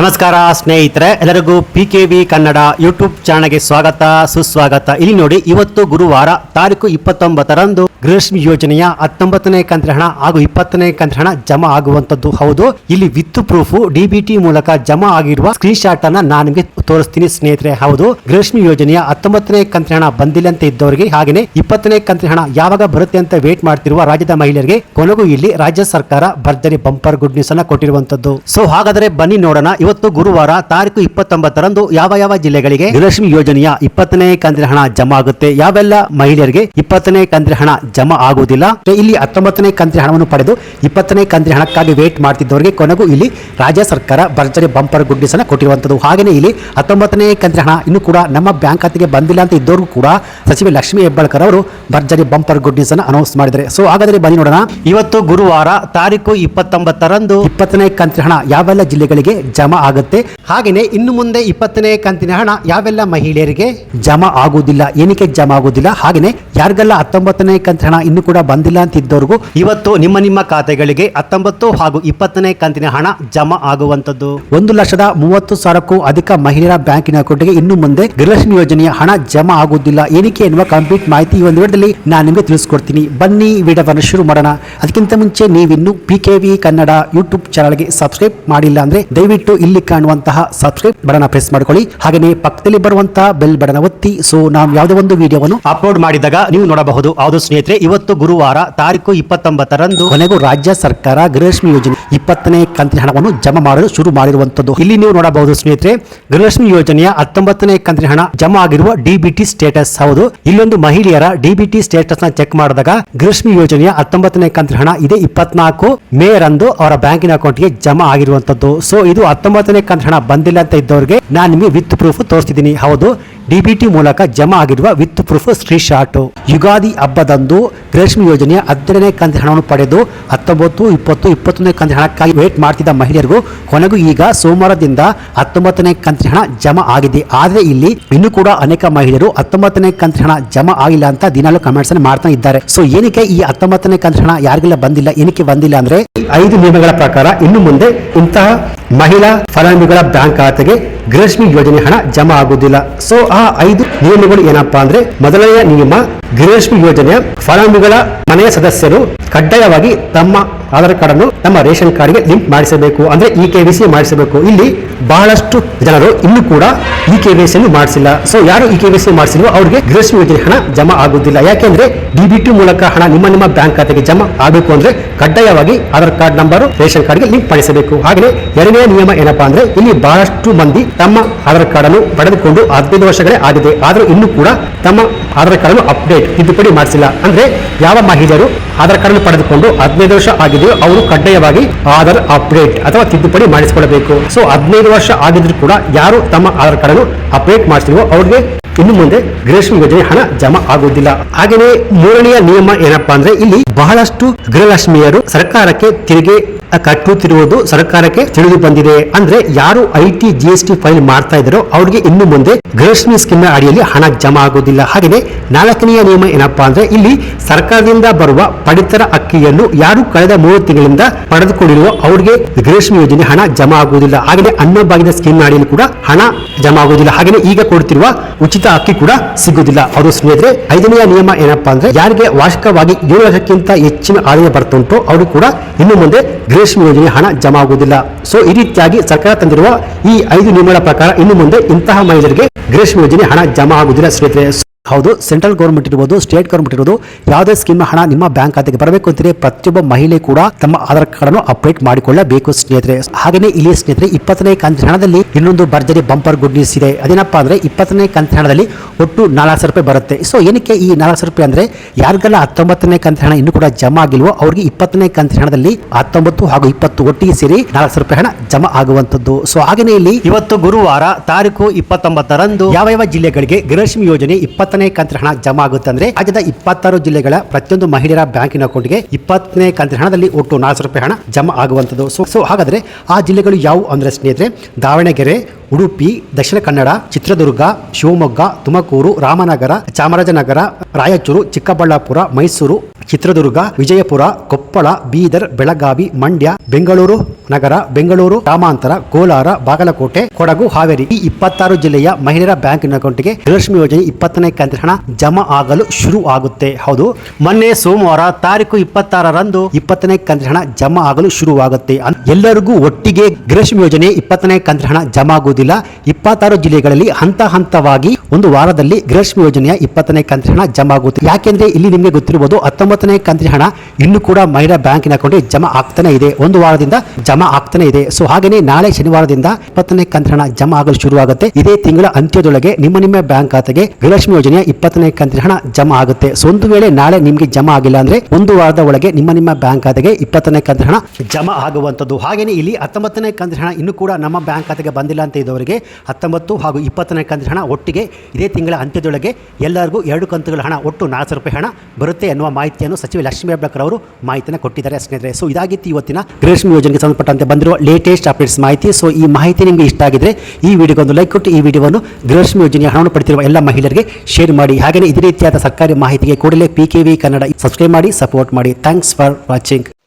ನಮಸ್ಕಾರ ಸ್ನೇಹಿತರೆ, ಎಲ್ಲರಿಗೂ P K V Kannada YouTube ಚಾನಲ್ಗೆ ಸ್ವಾಗತ, ಸುಸ್ವಾಗತ. ಇಲ್ಲಿ ನೋಡಿ, ಇವತ್ತು ಗುರುವಾರ ತಾರೀಕು ಇಪ್ಪತ್ತೊಂಬತ್ತರಂದು ಗೃಹಲಕ್ಷ್ಮಿ ಯೋಜನೆಯ ಹತ್ತೊಂಬತ್ತನೇ ಕಂತ್ರ ಹಣ ಹಾಗೂ ಇಪ್ಪತ್ತನೇ ಕಂತ್ರ ಹಣ ಜಮಾ ಆಗುವಂತದ್ದು ಹೌದು, ಇಲ್ಲಿ ವಿತ್ ಪ್ರೂಫ್ ಡಿಬಿಟಿ ಮೂಲಕ ಜಮಾ ಆಗಿರುವ ಸ್ಕ್ರೀನ್ ಶಾಟ್ ಅನ್ನ ನಾನು ನಿಮಗೆ ತೋರಿಸ್ತೀನಿ ಸ್ನೇಹಿತರೆ. ಹೌದು ಗೃಹಲಕ್ಷ್ಮಿ ಯೋಜನೆಯ ಹತ್ತೊಂಬತ್ತನೇ ಕಂತ್ರ ಹಣ ಬಂದಿಲ್ಲ ಅಂತ ಇದ್ದವರಿಗೆ ಹಾಗೆಯೇ ಇಪ್ಪತ್ತನೇ ಕಂತ್ರ ಹಣ ಯಾವಾಗ ಬರುತ್ತೆ ಅಂತ ವೇಟ್ ಮಾಡ್ತಿರುವ ರಾಜ್ಯದ ಮಹಿಳೆಯರಿಗೆ ಕೊನೆಗೂ ಇಲ್ಲಿ ರಾಜ್ಯ ಸರ್ಕಾರ ಭರ್ಜರಿ ಬಂಪರ್ ಗುಡ್ ನ್ಯೂಸ್ ಅನ್ನ ಕೊಟ್ಟಿರುವಂತದ್ದು ಸೊ ಹಾಗಾದ್ರೆ ಬನ್ನಿ ನೋಡೋಣ ಇವತ್ತು ಗುರುವಾರ ತಾರೀಕು ಇಪ್ಪತ್ತೊಂಬತ್ತರಂದು ಯಾವ ಯಾವ ಜಿಲ್ಲೆಗಳಿಗೆ? ಗೃಹಲಕ್ಷ್ಮಿ ಯೋಜನೆಯ ಇಪ್ಪತ್ತನೇ ಕಂತಿನ ಹಣ ಜಮಾ ಆಗುತ್ತೆ. ಯಾವೆಲ್ಲ ಮಹಿಳೆಯರಿಗೆ ಇಪ್ಪತ್ತನೇ ಕಂತಿನ ಹಣ ಜಮಾ ಆಗುವುದಿಲ್ಲ? ಇಲ್ಲಿ ಹತ್ತೊಂಬತ್ತನೇ ಕಂತಿನ ಹಣವನ್ನು ಪಡೆದು ಇಪ್ಪತ್ತನೇ ಕಂತಿನ ಹಣಕ್ಕಾಗಿ ವೇಟ್ ಮಾಡ್ತಿದ್ದವರಿಗೆ ಕೊನೆಗೂ ಇಲ್ಲಿ ರಾಜ್ಯ ಸರ್ಕಾರ ಭರ್ಜರಿ ಬಂಪರ್ ಗುಡ್ ನ್ಯೂಸ್ ಅನ್ನ ಕೊಟ್ಟಿರುವಂತದ್ದು. ಹಾಗೆಯೇ ಇಲ್ಲಿ ಹತ್ತೊಂಬತ್ತನೇ ಕಂತಿನ ಹಣ ಇನ್ನು ಕೂಡ ನಮ್ಮ ಬ್ಯಾಂಕ್ ಖಾತೆಗೆ ಬಂದಿಲ್ಲ ಅಂತ ಇದ್ದವರು ಕೂಡ ಸಚಿವೆ ಲಕ್ಷ್ಮಿ ಹೆಬ್ಬಾಳ್ಕರ್ ಅವರು ಭರ್ಜರಿ ಬಂಪರ್ ಗುಡ್ ನ್ಯೂಸ್ ಅನ್ನು ಅನೌನ್ಸ್ ಮಾಡಿದ್ದಾರೆ. ಸೊ ಹಾಗಾದ್ರೆ ಬನ್ನಿ ನೋಡೋಣ. ಇವತ್ತು ಗುರುವಾರ ತಾರೀಕು ಇಪ್ಪತ್ತೊಂಬತ್ತರಂದು ಇಪ್ಪತ್ತನೇ ಕಂತಿನ ಹಣ ಯಾವೆಲ್ಲ ಜಿಲ್ಲೆಗಳಿಗೆ ಜಮಾ ಆಗುತ್ತೆ. ಹಾಗೆಯೇ ಇನ್ನು ಮುಂದೆ ಇಪ್ಪತ್ತನೇ ಕಂತಿನ ಹಣ ಯಾವೆಲ್ಲ ಮಹಿಳೆಯರಿಗೆ ಜಮಾ ಆಗುವುದಿಲ್ಲ, ಏನಕ್ಕೆ ಜಮಾ ಆಗುವುದಿಲ್ಲ ಹಾಗೆಯೇ ಯಾರಿಗೆಲ್ಲ ಹತ್ತೊಂಬತ್ತನೇ ಕಂತಿನ ಹಣ ಇನ್ನು ಕೂಡ ಬಂದಿಲ್ಲ ಅಂತ ಇದ್ದವರಿಗೂ ಇವತ್ತು ನಿಮ್ಮ ನಿಮ್ಮ ಖಾತೆಗಳಿಗೆ ಹತ್ತೊಂಬತ್ತು ಹಾಗೂ ಇಪ್ಪತ್ತನೇ ಕಂತಿನ ಹಣ ಜಮಾ ಆಗುವಂತದ್ದು ಒಂದು ಲಕ್ಷದ ಮೂವತ್ತು ಸಾವಿರಕ್ಕೂ ಅಧಿಕ ಮಹಿಳೆಯರ ಬ್ಯಾಂಕಿನ ಅಕೌಂಟ್ಗೆ ಇನ್ನು ಮುಂದೆ ಗೃಹಲಕ್ಷ್ಮಿ ಯೋಜನೆಯ ಹಣ ಜಮಾ ಆಗುವುದಿಲ್ಲ. ಏನಕ್ಕೆ ಎನ್ನುವ ಕಂಪ್ಲೀಟ್ ಮಾಹಿತಿ ಈ ಒಂದು ವಿಡಿಯೋದಲ್ಲಿ ನಾನು ನಿಮಗೆ ತಿಳಿಸ್ಕೊಡ್ತೀನಿ. ಬನ್ನಿ ವಿಡಿಯೋವನ್ನು ಶುರು ಮಾಡೋಣ. ಅದಕ್ಕಿಂತ ಮುಂಚೆ ನೀವಿನ್ನು P K V Kannada YouTube ಚಾನಲ್ಗೆ ಸಬ್ಸ್ಕ್ರೈಬ್ ಮಾಡಿಲ್ಲ ಅಂದ್ರೆ ದಯವಿಟ್ಟು ಇಲ್ಲಿ ಕಾಣುವಂತಹ ಸಬ್ಸ್ಕ್ರೈಬ್ ಬಟನ್ ಪ್ರೆಸ್ ಮಾಡಿಕೊಳ್ಳಿ. ಹಾಗೆ ಪಕ್ಕದಲ್ಲಿ ಬರುವಂತಹ ಬೆಲ್ ಬಟನ್ ಒತ್ತಿ. ಸೊ ನಾವು ಯಾವುದೇ ಒಂದು ವಿಡಿಯೋವನ್ನು ಅಪ್ಲೋಡ್ ಮಾಡಿದಾಗ ನೀವು ನೋಡಬಹುದು. ಹೌದು ಸ್ನೇಹಿತರೆ, ಇವತ್ತು ಗುರುವಾರ ತಾರೀಕು ಇಪ್ಪತ್ತೊಂಬತ್ತರಂದು ಕೊನೆಗೂ ರಾಜ್ಯ ಸರ್ಕಾರ ಗೃಹಲಕ್ಷ್ಮಿ ಯೋಜನೆ ಇಪ್ಪತ್ತನೇ ಕಂತಿನ ಹಣವನ್ನು ಜಮಾ ಮಾಡಲು ಶುರು ಮಾಡಿರುವಂತದ್ದು ಇಲ್ಲಿ ನೀವು ನೋಡಬಹುದು ಸ್ನೇಹಿತರೆ, ಗೃಹಲಕ್ಷ್ಮಿ ಯೋಜನೆಯ ಹತ್ತೊಂಬತ್ತನೇ ಕಂತಿನ ಹಣ ಜಮಾ ಆಗಿರುವ ಡಿಬಿಟಿ ಸ್ಟೇಟಸ್ ಹೌದು, ಇಲ್ಲೊಂದು ಮಹಿಳೆಯರ ಡಿಬಿಟಿ ಸ್ಟೇಟಸ್ನ ಚೆಕ್ ಮಾಡಿದಾಗ ಗೃಹಲಕ್ಷ್ಮಿ ಯೋಜನೆಯ ಹತ್ತೊಂಬತ್ತನೇ ಕಂತಿನ ಹಣ ಇದೆ ಇಪ್ಪತ್ನಾಲ್ಕು. ಮೇ ರಂದು ಅವರ ಬ್ಯಾಂಕಿನ ಅಕೌಂಟ್ಗೆ ಜಮಾ ಆಗಿರುವಂತದ್ದು ಸೊ ಇದು ಹತ್ತೊಂಬತ್ತನೇ ಕಂತ ಹಣ ಬಂದಿಲ್ಲ ಅಂತ ಇದ್ದವರಿಗೆ ನಾನು ನಿಮಗೆ ವಿತ್ ಪ್ರೂಫ್ ತೋರಿಸ್ತಿದ್ದೀನಿ. ಹೌದು. ಡಿಬಿಟಿ ಮೂಲಕ ಜಮಾ ಆಗಿರುವ with proof screenshot Ugadi ಹಬ್ಬದಂದು ರೇಷ್ಮೆ ಯೋಜನೆಯ ಹದಿನೈದನೇ ಕಂತಿನ ಹಣವನ್ನು ಪಡೆದು ಹತ್ತೊಂಬತ್ತು, ಇಪ್ಪತ್ತು, ಇಪ್ಪತ್ತೊಂದನೇ ಕಂತಿನ ಹಣಕ್ಕಾಗಿ ವೇಟ್ ಮಾಡ್ತಿದ್ದ ಮಹಿಳೆಯರಿಗೂ ಕೊನೆಗೂ ಈಗ ಸೋಮವಾರದಿಂದ ಹತ್ತೊಂಬತ್ತನೇ ಕಂತಿನ ಹಣ ಜಮಾ ಆಗಿದೆ. ಆದರೆ ಇಲ್ಲಿ ಇನ್ನು ಕೂಡ ಅನೇಕ ಮಹಿಳೆಯರು ಹತ್ತೊಂಬತ್ತನೇ ಕಂತಿನ ಹಣ ಜಮಾ ಆಗಿಲ್ಲ ಅಂತ ದಿನಾಲು ಕಮೆಂಟ್ಸ್ ಅನ್ನು ಮಾಡ್ತಾ ಇದ್ದಾರೆ. ಸೊ ಏನಕ್ಕೆ ಈ ಹತ್ತೊಂಬತ್ತನೇ ಕಂತಿನ ಹಣ ಯಾರಿಗೆಲ್ಲ ಬಂದಿಲ್ಲ, ಏನಕ್ಕೆ ಬಂದಿಲ್ಲ ಅಂದ್ರೆ ಐದು ನಿಯಮಗಳ ಪ್ರಕಾರ ಇನ್ನು ಮುಂದೆ ಇಂತಹ ಮಹಿಳಾ ಫಲಾನುಭವಿಗಳ ಬ್ಯಾಂಕ್ ಖಾತೆಗೆ ಗೃಹಲಕ್ಷ್ಮಿ ಯೋಜನೆ ಹಣ ಜಮಾ ಆಗುವುದಿಲ್ಲ. ಸೊ ಆ ಐದು ನಿಯಮಗಳು ಏನಪ್ಪಾ ಅಂದ್ರೆ, ಮೊದಲನೆಯ ನಿಯಮ ಗೃಹಲಕ್ಷ್ಮಿ ಯೋಜನೆಯ ಫಲಾನುಭವಿಗಳ ಮನೆಯ ಸದಸ್ಯರು ಕಡ್ಡಾಯವಾಗಿ ತಮ್ಮ ಆಧಾರ್ ಕಾರ್ಡ್ ಅನ್ನು ನಮ್ಮ ರೇಷನ್ ಕಾರ್ಡ್ಗೆ ಲಿಂಕ್ ಮಾಡಿಸಬೇಕು. ಅಂದ್ರೆ ಇ ಕೆ ವಿ ಸಿ ಮಾಡಿಸಬೇಕು. ಇಲ್ಲಿ ಬಹಳಷ್ಟು ಜನರು ಇನ್ನೂ ಕೂಡ ಇ ಕೆ ವಿ ಸಿ ಮಾಡಿಸಿಲ್ಲ. ಸೊ ಯಾರು ಇ ಕೆ ವಿ ಸಿ ಮಾಡಿಸಿಲ್ವೋ ಅವರಿಗೆ ಗೃಹಲಕ್ಷ್ಮಿ ಯೋಜನೆ ಹಣ ಜಮಾ ಆಗುವುದಿಲ್ಲ ಯಾಕೆಂದ್ರೆ ಡಿಬಿಟಿ ಮೂಲಕ ಹಣ ನಿಮ್ಮ ನಿಮ್ಮ ಬ್ಯಾಂಕ್ ಖಾತೆಗೆ ಜಮಾ ಆಗಬೇಕು ಅಂದ್ರೆ ಕಡ್ಡಾಯವಾಗಿ ಆಧಾರ್ ಕಾರ್ಡ್ ನಂಬರ್ ರೇಷನ್ ಕಾರ್ಡ್ಗೆ ಲಿಂಕ್ ಮಾಡಿಸಬೇಕು. ಹಾಗೆ ಎರಡನೇ ನಿಯಮ ಏನಪ್ಪಾ ಅಂದ್ರೆ ಇಲ್ಲಿ ಬಹಳಷ್ಟು ಮಂದಿ ತಮ್ಮ ಆಧಾರ್ ಕಾರ್ಡ್ ಅನ್ನು ಪಡೆದುಕೊಂಡು ಹದಿನೈದು ವರ್ಷಗಳೇ ಆಗಿದೆ. ಆದರೂ ಇನ್ನೂ ಕೂಡ ತಮ್ಮ ಆಧಾರ್ ಕಾರ್ಡ್ ಅನ್ನು ಅಪ್ಡೇಟ್, ತಿದ್ದುಪಡಿ ಮಾಡಿಸಿಲ್ಲ. ಅಂದ್ರೆ ಯಾವ ಮಹಿಳೆಯರು ಆಧಾರ್ ಕಾರ್ಡ್ ಪಡೆದುಕೊಂಡು ಹದಿನೈದು ವರ್ಷ ಆಗಿದೆಯೋ ಅವರು ಕಡ್ಡಾಯವಾಗಿ ಆಧಾರ್ ಅಪ್ಡೇಟ್ ಅಥವಾ ತಿದ್ದುಪಡಿ ಮಾಡಿಸಿಕೊಳ್ಳಬೇಕು. ಸೊ ಹದಿನೈದು ವರ್ಷ ಆಗಿದ್ರು ಕೂಡ ಯಾರು ತಮ್ಮ ಆಧಾರ್ ಕಾರ್ಡ್ ಅಪ್ಡೇಟ್ ಮಾಡಿಸಿಲ್ವೋ ಅವ್ರಿಗೆ ಇನ್ನು ಮುಂದೆ ಗೃಹಲಕ್ಷ್ಮಿ ಯೋಜನೆ ಹಣ ಜಮಾ ಆಗುವುದಿಲ್ಲ. ಹಾಗೆಯೇ ಮೂರನೆಯ ನಿಯಮ ಏನಪ್ಪಾ ಅಂದ್ರೆ ಇಲ್ಲಿ ಬಹಳಷ್ಟು ಗೃಹಲಕ್ಷ್ಮಿಯರು ಸರ್ಕಾರಕ್ಕೆ ತೆರಿಗೆ ಕಟ್ಟುತ್ತಿರುವುದು ಸರ್ಕಾರಕ್ಕೆ ತಿಳಿದು ಬಂದಿದೆ. ಅಂದ್ರೆ ಯಾರು ಐ ಟಿ ಜಿ ಫೈಲ್ ಮಾಡ್ತಾ ಇದ್ದಾರೋ ಅವ್ರಿಗೆ ಇನ್ನು ಮುಂದೆ ಗೃಹಲಕ್ಷ್ಮಿ ಸ್ಕೀಮ್ ಅಡಿಯಲ್ಲಿ ಹಣ ಜಮಾ ಆಗುವುದಿಲ್ಲ ಹಾಗೆಯೇ ನಾಲ್ಕನೆಯ ನಿಯಮ ಏನಪ್ಪಾ ಅಂದ್ರೆ ಇಲ್ಲಿ ಸರ್ಕಾರದಿಂದ ಬರುವ ಪಡಿತರ ಅಕ್ಕಿಯನ್ನು ಯಾರು ಕಳೆದ ಮೂರು ತಿಂಗಳಿಂದ ಪಡೆದುಕೊಂಡಿರುವ ಅವರಿಗೆ ಗೃಹಲಕ್ಷ್ಮಿ ಯೋಜನೆ ಹಣ ಜಮಾ ಆಗುವುದಿಲ್ಲ. ಹಾಗೆಯೇ ಅನ್ನಭಾಗ್ಯದ ಸ್ಕೀಮ್ ಅಡಿಯಲ್ಲಿ ಕೂಡ ಹಣ ಜಮಾ ಆಗುವುದಿಲ್ಲ. ಹಾಗೆಯೇ ಈಗ ಕೊಡ್ತಿರುವ ಉಚಿತ ಅಕ್ಕಿ ಕೂಡ ಸಿಗುವುದಿಲ್ಲ. ಅವರು ಸ್ನೇಹಿತರೆ, ಐದನೆಯ ನಿಯಮ ಏನಪ್ಪಾ ಅಂದ್ರೆ ಯಾರಿಗೆ ವಾರ್ಷಿಕವಾಗಿ ಏಳು ಲಕ್ಷಕ್ಕಿಂತ ಹೆಚ್ಚಿನ ಆದಾಯ ಬರ್ತುಂಟು ಅವರು ಕೂಡ ಇನ್ನು ಮುಂದೆ ಗೃಹಲಕ್ಷ್ಮಿ ಯೋಜನೆ ಹಣ ಜಮಾ ಆಗುವುದಿಲ್ಲ. ಸೊ ಈ ರೀತಿಯಾಗಿ ಸರ್ಕಾರ ತಂದಿರುವ ಈ ಐದು ನಿಯಮಗಳ ಪ್ರಕಾರ ಇನ್ನು ಮುಂದೆ ಇಂತಹ ಮಹಿಳೆಯರಿಗೆ ಗೃಹಲಕ್ಷ್ಮಿ ಯೋಜನೆ ಹಣ ಜಮಾ ಆಗುವುದಿಲ್ಲ ಸ್ನೇಹಿತರೆ. ಹೌದು, ಸೆಂಟ್ರಲ್ ಗೌರ್ಮೆಂಟ್ ಇರ್ಬೋದು, ಸ್ಟೇಟ್ ಗೌರ್ಮೆಂಟ್ ಇರ್ಬೋದು, ಯಾವುದೇ ಸ್ಕೀಮ್ ಹಣ ನಿಮ್ಮ ಬ್ಯಾಂಕ್ ಖಾತೆಗೆ ಬರಬೇಕು ಅಂತಿದ್ರೆ ಪ್ರತಿಯೊಬ್ಬ ಮಹಿಳೆ ಕೂಡ ತಮ್ಮ ಆಧಾರ್ ಕಾರ್ಡ್ ಅನ್ನು ಅಪ್ಡೇಟ್ ಮಾಡಿಕೊಳ್ಳಬೇಕು ಸ್ನೇಹಿತರೆ. ಹಾಗೆಯೇ ಇಲ್ಲಿ ಸ್ನೇಹಿತರೆ, ಇಪ್ಪತ್ತನೇ ಕಂತಿನ ಹಣದಲ್ಲಿ ಇನ್ನೊಂದು ಭರ್ಜರಿ ಬಂಪರ್ ಗುಡ್ ನ್ಯೂಸ್ ಇದೆ. ಅದೇನಪ್ಪ ಅಂದ್ರೆ ಇಪ್ಪತ್ತನೇ ಕಂತಿನ ಹಣದಲ್ಲಿ ಒಟ್ಟು ನಾಲ್ಕು ಸಾವಿರ ರೂಪಾಯಿ ಬರುತ್ತೆ. ಸೊ ಏನಕ್ಕೆ ಈ ನಾಲ್ಕು ಸಾವಿರ ರೂಪಾಯಿ ಅಂದ್ರೆ ಯಾರಿಗೆಲ್ಲ ಹತ್ತೊಂಬತ್ತನೇ ಕಂತಿನ ಹಣ ಇನ್ನೂ ಕೂಡ ಜಮಾ ಆಗಿಲ್ವೋ, ಅವ್ರಿಗೆ ಇಪ್ಪತ್ತನೇ ಕಂತಿನ ಹಣದಲ್ಲಿ ಹತ್ತೊಂಬತ್ತು ಹಾಗೂ ಇಪ್ಪತ್ತು ಒಟ್ಟಿಗೆ ಸೇರಿ ನಾಲ್ಕು ಸಾವಿರ ರೂಪಾಯಿ ಹಣ ಜಮಾ ಆಗುವಂತದ್ದು ಸೊ ಹಾಗೆಯೇ ಇಲ್ಲಿ ಇವತ್ತು ಗುರುವಾರ ತಾರೀಕು ಇಪ್ಪತ್ತೊಂಬತ್ತರಂದು ಯಾವ ಯಾವ ಜಿಲ್ಲೆಗಳಿಗೆ ಗೃಹಲಕ್ಷ್ಮಿ ಯೋಜನೆ ಇಪ್ಪತ್ತನೇ ಕಂತಿನ ಹಣ ಜಮಾ ಆಗುತ್ತೆ ಅಂದ್ರೆ ರಾಜ್ಯದ ಇಪ್ಪತ್ತಾರು ಜಿಲ್ಲೆಗಳ ಪ್ರತಿಯೊಂದು ಮಹಿಳೆಯರ ಬ್ಯಾಂಕಿನ ಅಕೌಂಟ್ಗೆ ಇಪ್ಪತ್ತನೇ ಕಂತಿನ ಹಣದಲ್ಲಿ ಒಟ್ಟು ನಾಲ್ಕು ರೂಪಾಯಿ ಹಣ ಜಮಾ ಆಗುವಂಥದ್ದು. ಸೊ ಸೊ ಹಾಗಾದ್ರೆ ಆ ಜಿಲ್ಲೆಗಳು ಯಾವುವು ಅಂದ್ರೆ ಸ್ನೇಹಿತರೆ, ದಾವಣಗೆರೆ, ಉಡುಪಿ, ದಕ್ಷಿಣ ಕನ್ನಡ, ಚಿತ್ರದುರ್ಗ, ಶಿವಮೊಗ್ಗ, ತುಮಕೂರು, ರಾಮನಗರ, ಚಾಮರಾಜನಗರ, ರಾಯಚೂರು, ಚಿಕ್ಕಬಳ್ಳಾಪುರ, ಮೈಸೂರು ಚಿತ್ರದುರ್ಗ, ವಿಜಯಪುರ, ಕೊಪ್ಪಳ, ಬೀದರ್, ಬೆಳಗಾವಿ, ಮಂಡ್ಯ, ಬೆಂಗಳೂರು ನಗರ, ಬೆಂಗಳೂರು, ಗ್ರಾಮಾಂತರ, ಕೋಲಾರ, ಬಾಗಲಕೋಟೆ, ಕೊಡಗು, ಹಾವೇರಿ. ಈ ಇಪ್ಪತ್ತಾರು ಜಿಲ್ಲೆಯ ಮಹಿಳೆಯರ ಬ್ಯಾಂಕಿನ ಅಕೌಂಟ್ಗೆ ಗೃಹಲಕ್ಷ್ಮಿ ಯೋಜನೆ ಇಪ್ಪತ್ತನೇ ಕಂತಿನ ಹಣ ಜಮಾ ಆಗಲು ಶುರು ಆಗುತ್ತೆ. ಹೌದು. ಮೊನ್ನೆ ಸೋಮವಾರ ತಾರೀಕು ಇಪ್ಪತ್ತಾರರಂದು ಇಪ್ಪತ್ತನೇ ಕಂತಿನ ಹಣ ಜಮಾ ಆಗಲು ಶುರುವಾಗುತ್ತೆ. ಎಲ್ಲರಿಗೂ ಒಟ್ಟಿಗೆ ಗೃಹಲಕ್ಷ್ಮಿ ಯೋಜನೆ ಇಪ್ಪತ್ತನೇ ಕಂತ್ರ ಹಣ ಜಮಾ ಆಗುವುದಿಲ್ಲ ಇಪ್ಪತ್ತಾರು ಜಿಲ್ಲೆಗಳಲ್ಲಿ ಹಂತ ಹಂತವಾಗಿ ಒಂದು ವಾರದಲ್ಲಿ ಗೃಹಲಕ್ಷ್ಮಿ ಯೋಜನೆಯ ಇಪ್ಪತ್ತನೇ ಕಂತ್ರ ಹಣ ಜಮಾ ಆಗುತ್ತೆ ಯಾಕೆಂದ್ರೆ ಇಲ್ಲಿ ನಿಮಗೆ ಗೊತ್ತಿರಬಹುದು ಹತ್ತೊಂಬತ್ತನೇ ಕಂತ್ರ ಹಣ ಇನ್ನು ಕೂಡ ಮಹಿಳಾ ಬ್ಯಾಂಕಿನ ಅಕೌಂಟ್ಗೆ ಜಮಾ ಆಗ್ತಾನೆ ಇದೆ. ಒಂದು ವಾರದಿಂದ ಜಮಾ ಆಗ್ತಾನೆ ಇದೆ. ಸೊ ಹಾಗೇನೆ ನಾಳೆ ಶನಿವಾರದಿಂದ ಇಪ್ಪತ್ತನೇ ಕಂತ್ರ ಹಣ ಜಮಾ ಆಗಲು ಶುರುವಾಗುತ್ತೆ. ಇದೇ ತಿಂಗಳ ಅಂತ್ಯದೊಳಗೆ ನಿಮ್ಮ ನಿಮ್ಮ ಬ್ಯಾಂಕ್ ಖಾತೆಗೆ ಗೃಹಲಕ್ಷ್ಮಿ ಯೋಜನೆಯ ಇಪ್ಪತ್ತನೇ ಕಂತಿನ ಹಣ ಜಮಾ ಆಗುತ್ತೆ. ಸೊ ಒಂದು ವೇಳೆ ನಾಳೆ ನಿಮಗೆ ಜಮಾ ಆಗಿಲ್ಲ ಅಂದ್ರೆ ಒಂದು ವಾರದ ಒಳಗೆ ನಿಮ್ಮ ನಿಮ್ಮ ಬ್ಯಾಂಕ್ ಖಾತೆಗೆ ಇಪ್ಪತ್ತನೇ ಕಂತಿನ ಹಣ ಜಮಾ ಆಗುವಂತದ್ದು ಹಾಗೇನೆ ಇಲ್ಲಿ ಹತ್ತೊಂಬತ್ತನೇ ಕಂತಿನ ಹಣ ಇನ್ನೂ ಕೂಡ ನಮ್ಮ ಬ್ಯಾಂಕ್ ಖಾತೆಗೆ ಬಂದಿಲ್ಲ ಅಂತ ಇದ್ದವರಿಗೆ ಹತ್ತೊಂಬತ್ತು ಹಾಗೂ ಇಪ್ಪತ್ತನೇ ಕಂತಿನ ಹಣ ಒಟ್ಟಿಗೆ ಇದೇ ತಿಂಗಳ ಅಂತ್ಯದೊಳಗೆ ಎಲ್ಲರಿಗೂ ಎರಡು ಕಂತುಗಳ ಹಣ ಒಟ್ಟು ನಾಲ್ಕು ಸಾವಿರ ರೂಪಾಯಿ ಹಣ ಬರುತ್ತೆ ಎನ್ನುವ ಮಾಹಿತಿಯನ್ನು ಸಚಿವ ಲಕ್ಷ್ಮೀ ಹೆಬ್ಬಾಳ್ಕರ್ ಅವರು ಮಾಹಿತಿಯನ್ನು ಕೊಟ್ಟಿದ್ದಾರೆ ಸ್ನೇಹಿತರೆ. ಸೊ ಇದಾಗಿತ್ತು ಇವತ್ತಿನ ಗೃಹಲಕ್ಷ್ಮಿ ಯೋಜನೆಗೆ ಸಂಬಂಧಪಟ್ಟಂತೆ ಬಂದಿರುವ ಲೇಟೆಸ್ಟ್ ಅಪ್ಡೇಟ್ಸ್ ಮಾಹಿತಿ. ಸೊ ಈ ಮಾಹಿತಿ ನಿಮಗೆ ಇಷ್ಟ ಆಗಿದ್ರೆ ಈ ವಿಡಿಯೋಗೆ ಒಂದು ಲೈಕ್ ಕೊಟ್ಟು ಈ ವಿಡಿಯೋವನ್ನು ಗೃಹಲಕ್ಷ್ಮಿ ಯೋಜನೆಯ ಹಣವನ್ನು ಪಡೆದಿರುವ ಎಲ್ಲ ಮಹಿಳೆಯರಿಗೆ ಶೇರ್ ಮಾಡಿ. ಹಾಗೆಯೇ ಇದೇ ರೀತಿಯಾದ ಸರ್ಕಾರಿ ಮಾಹಿತಿಗೆ ಕೂಡಲೇ P K V Kannada subscribe ಮಾಡಿ ಸಪೋರ್ಟ್ ಮಾಡಿ. Thanks for watching